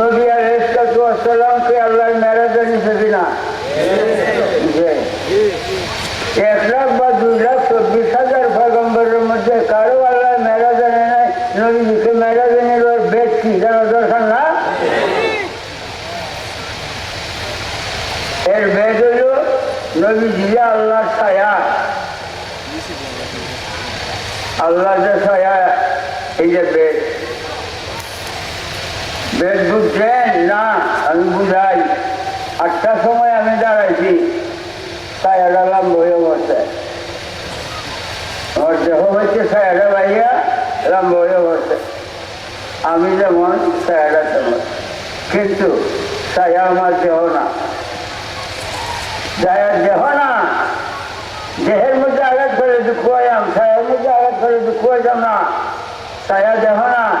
নবী আলাইসালামকে আল্লাহর মেরাজে নিছে যে এক লাখ বা দুই লাখ চব্বিশ হাজার পয়গম্বরের মধ্যে কারও আল্লাহ মেরাজে নেয় নাই। নবীজিকে মেরাজে বেদ কি জানা দরকার না? এর বেদ হইল নবীজি আল্লাহ ছায়া। আল্লাহ যে ছায়া এই যে বেদ। বেদ বুঝছেন না, আমি বুঝাই। আটটার সময় আমি দাঁড়াইছি ছায়াটা লাম্ব হয়ে বসে। আমার দেহ বাইয়া আমি যেমন ছায়াটা তেমন কিন্তু ছায়া আমার দেহ না। ছায়ার দেহ না। দেহের মধ্যে আঘাত করে দুঃখ হইয়াম ছায়ার মধ্যে আঘাত করে দুঃখ হইতাম না, ছায়া দেহ